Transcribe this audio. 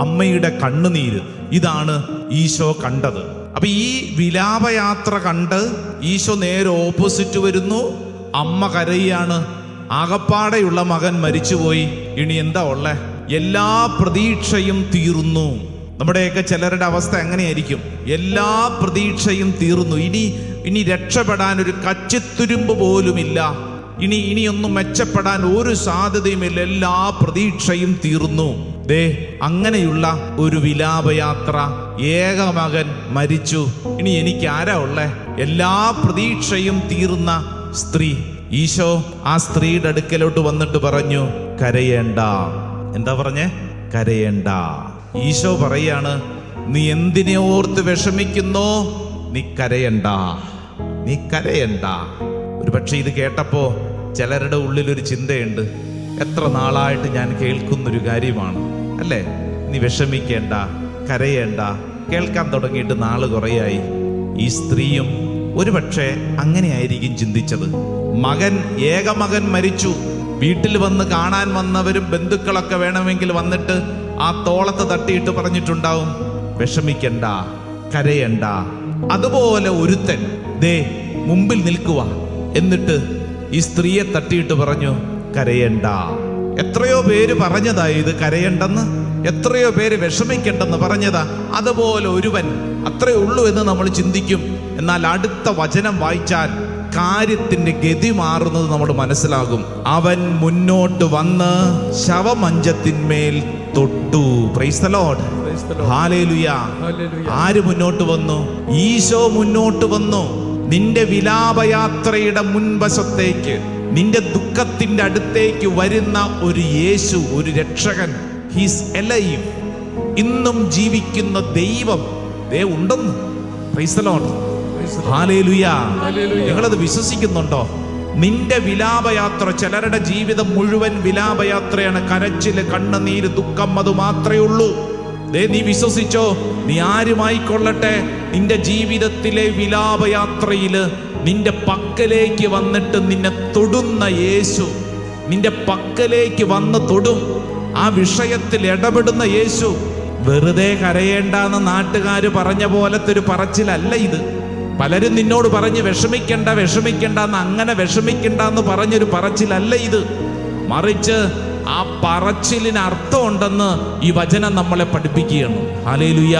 അമ്മയുടെ കണ്ണുനീര്. ഇതാണ് ഈശോ കണ്ടത്. അപ്പൊ ഈ വിലാപയാത്ര കണ്ട് ഈശോ നേരെ ഓപ്പോസിറ്റ് വരുന്നു. അമ്മ കരയാണ്. ആകപ്പാടെയുള്ള മകൻ മരിച്ചുപോയി. ഇനി എന്താ ഉള്ളേ? എല്ലാ പ്രതീക്ഷയും തീർന്നു. നമ്മുടെയൊക്കെ ചിലരുടെ അവസ്ഥ എങ്ങനെയായിരിക്കും? എല്ലാ പ്രതീക്ഷയും തീർന്നു. ഇനി ഇനി രക്ഷപ്പെടാൻ ഒരു കച്ചിത്തുരുമ്പ് പോലുമില്ല. ഇനി ഇനിയൊന്നും മെച്ചപ്പെടാൻ ഒരു സാധ്യതയുമില്ല. എല്ലാ പ്രതീക്ഷയും തീർന്നു. ദേ അങ്ങനെയുള്ള ഒരു വിലാപയാത്ര. ഏക മകൻ മരിച്ചു. ഇനി എനിക്ക് ആരാ ഉള്ളേ? എല്ലാ പ്രതീക്ഷയും തീർന്ന സ്ത്രീ. ഈശോ ആ സ്ത്രീയുടെ അടുക്കലോട്ട് വന്നിട്ട് പറഞ്ഞു കരയേണ്ട. എന്താ പറഞ്ഞേ? കരയേണ്ട. ഈശോ പറയാണ് നീ എന്തിനെ ഓർത്ത് വിഷമിക്കുന്നു? നീ കരയണ്ട. നീ കരയണ്ട. ഒരു പക്ഷെ ഇത് കേട്ടപ്പോ ചിലരുടെ ഉള്ളിലൊരു ചിന്തയുണ്ട്. എത്ര നാളായിട്ട് ഞാൻ കേൾക്കുന്നൊരു കാര്യമാണ്. അല്ലേ? നീ വിഷമിക്കേണ്ട കരയേണ്ട കേൾക്കാൻ തുടങ്ങിയിട്ട് നാൾ കുറയായി. ഈ സ്ത്രീയും ഒരുപക്ഷെ അങ്ങനെയായിരിക്കും ചിന്തിച്ചത്. മകൻ ഏകമകൻ മരിച്ചു. വീട്ടിൽ വന്ന് കാണാൻ വന്നവരും ബന്ധുക്കളൊക്കെ വേണമെങ്കിൽ വന്നിട്ട് ആ തോളത്ത് തട്ടിയിട്ട് പറഞ്ഞിട്ടുണ്ടാവും വിഷമിക്കണ്ട കരയണ്ട. അതുപോലെ ഒരുത്തൻ ദേ മുമ്പിൽ നിൽക്കുക എന്നിട്ട് ഈ സ്ത്രീയെ തട്ടിയിട്ട് പറഞ്ഞു കരയണ്ട. എത്രയോ പേര് പറഞ്ഞതാ ഇത് കരയണ്ടെന്ന്. എത്രയോ പേര് വിഷമിക്കണ്ടെന്ന് പറഞ്ഞതാ. അതുപോലെ ഒരുവൻ അത്രേ ഉള്ളൂ എന്ന് നമ്മൾ ചിന്തിക്കും. എന്നാൽ അടുത്ത വചനം വായിച്ചാൽ കാര്യത്തിന്റെ ഗതി മാറുന്നത് നമ്മൾ മനസ്സിലാകും. അവൻ മുന്നോട്ട് വന്ന് ശവമഞ്ചത്തിന്മേൽ തൊട്ടു. പ്രൈസ് ദ ലോർഡ് ഹാലേലുയ ആര് മുന്നോട്ട് വന്നു? ഈശോ മുന്നോട്ട് വന്നു. നിന്റെ വിലാപയാത്രയുടെ മുൻവശത്തേക്ക് നിന്റെ ദുഃഖത്തിന്റെ അടുത്തേക്ക് വരുന്ന ഒരു യേശു ഒരു രക്ഷകൻ. ഹീസ് എലൈവ് ഇന്നും ജീവിക്കുന്ന ദൈവം ദേ ഉണ്ടെന്ന്. നിങ്ങളത് വിശ്വസിക്കുന്നുണ്ടോ? നിന്റെ വിലാപയാത്ര ചിലരുടെ ജീവിതം മുഴുവൻ വിലാപയാത്രയാണ്. കരച്ചിൽ കണ്ണുനീര് ദുഃഖം അത് മാത്രമേ ഉള്ളൂ. ദേ നീ വിശ്വസിച്ചോ? നീ ആരുമായിക്കൊള്ളട്ടെ നിന്റെ ജീവിതത്തിലെ വിലാപയാത്രയിൽ നിന്റെ പക്കലേക്ക് വന്നിട്ട് നിന്നെ തൊടുന്ന യേശു. നിന്റെ പക്കലേക്ക് വന്ന് തൊടും. ആ വിഷയത്തിൽ ഇടപെടുന്ന യേശു. വെറുതെ കരയേണ്ടെന്ന് നാട്ടുകാർ പറഞ്ഞ പോലത്തെ ഒരു പറച്ചിലല്ല ഇത്. പലരും നിന്നോട് പറഞ്ഞ് വിഷമിക്കണ്ട വിഷമിക്കണ്ട എന്ന് അങ്ങനെ വിഷമിക്കണ്ട എന്ന് പറഞ്ഞൊരു പറച്ചിലല്ല ഇത്. മറിച്ച് ആ പറച്ചിലിന് അർത്ഥമുണ്ടെന്ന് ഈ വചനം നമ്മളെ പഠിപ്പിക്കുകയാണ്. ഹാലേലുയ